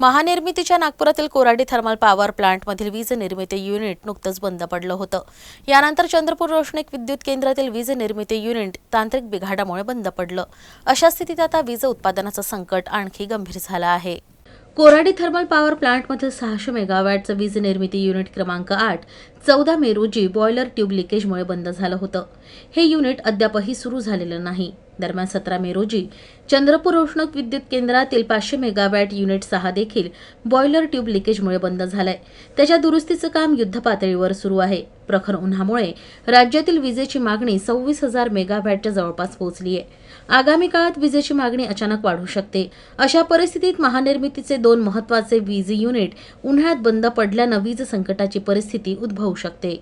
महानिर्मितीच्या नागपुरातील Koradi thermal power प्लांटमधील वीज निर्मिती युनिट नुकतंच बंद पडलं होतं. यानंतर चंद्रपूर रोशनिक विद्युत केंद्रातील वीज निर्मिती युनिट तांत्रिक बिघाडामुळे बंद पडलं. अशा स्थितीत आता वीज उत्पादनाचं संकट आणखी गंभीर झालं आहे. कोराडी थर्मल पॉवर प्लांटमधील सहाशे मेगावॅटचं वीज निर्मिती युनिट क्रमांक आठ चौदा मे रोजी बॉयलर ट्यूब लिकेजमुळे बंद झालं होतं. हे युनिट अद्यापही सुरू झालेलं नाही. दरम्यान सतरा मे रोजी चंद्रपूर रोषणक विद्युत केंद्रातील पाचशे मेगावॅट युनिट सहा देखील बॉयलर ट्यूब लिकेजमुळे बंद झालंय. त्याच्या दुरुस्तीचं काम युद्धपातळीवर सुरू आहे. प्रखर उन्हामुळे राज्यातील विजेची मागणी सव्वीस हजार मेगावॅटच्या जवळपास पोहोचली आहे आगामी काळात विजेची मागणी अचानक वाढू शकते. अशा परिस्थितीत महानिर्मितीचे दोन महत्त्वाचे वीज युनिट उन्हाळ्यात बंद पडल्यानं वीज संकटाची परिस्थिती उद्भवू शकते.